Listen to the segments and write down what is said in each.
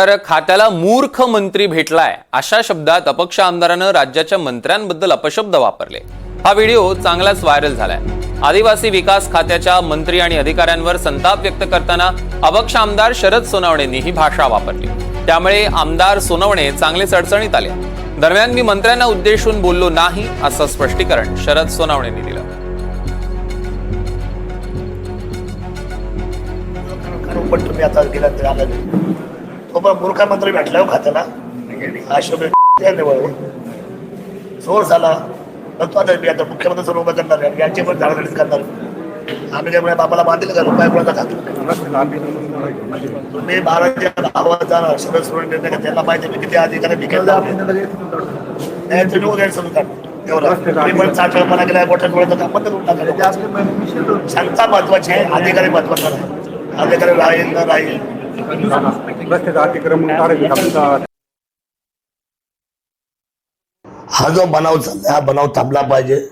तर खात्याला मूर्ख मंत्री भेटलाय अशा शब्दात अपक्ष आमदारानं राज्याच्या मंत्र्यांबद्दल अपशब्द वापरले. हा व्हिडिओ चांगलाच व्हायरल झालाय. आदिवासी विकास खात्याच्या मंत्री आणि अधिकाऱ्यांवर संताप व्यक्त करताना अपक्ष आमदार शरद सोनवणेंनी ही भाषा वापरली. त्यामुळे आमदार सोनवणे चांगलेच अडचणीत आले. दरम्यान मी मंत्र्यांना उद्देशून बोललो नाही असं स्पष्टीकरण शरद सोनवणेंनी दिलं. पण तुम्ही आता गेला आला तो पण मूर्खामंत्री भेटला हो खात्याला अशोक जोर झाला. तर तो आता मी आता मुख्यमंत्री उभं करणार आहे. यांचे पण झाडाझडीत करणार आम्ही त्यामुळे बाबाला बांधील का? रुपये कोणाचा खातो? तुम्ही बाराच्या भावात जाणार सगळं सोडून निर्णय घ्या. त्यांना माहिती मी किती अधिकारी विकेल नाही तुम्ही उद्या समजून काढ एवढं. केला मोठ्या डोळ्याचं काम बंद करून महत्वाची आहे. अधिकारी महत्त्वाचा नाही अधिकारी राहील न राहील. रस्त्याचं अतिक्रमण हा जो बनाव चाललाय हा बनाव थांबला पाहिजे.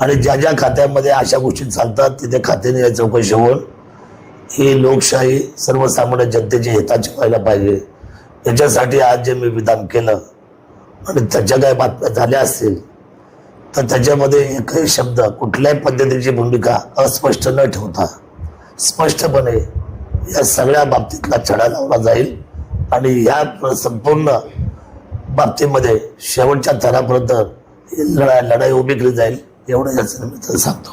आणि ज्या ज्या खात्यामध्ये अशा गोष्टी चालतात तिथे खात्याने या चौकशी होऊन ही लोकशाही सर्वसामान्य जनतेच्या हिताची व्हायला पाहिजे. त्याच्यासाठी आज जे मी विधान केलं आणि त्याच्या काही बातम्या झाल्या असतील तर त्याच्यामध्ये एकही शब्द कुठल्याही पद्धतीची भूमिका अस्पष्ट न ठेवता स्पष्टपणे या सगळ्या बाबतीतला छडा लावला जाईल. आणि ह्या संपूर्ण बाबतीमध्ये शेवटच्या थरापर्यंत लढाई लढाई उभी केली जाईल एवढं याचं मी सांगतो.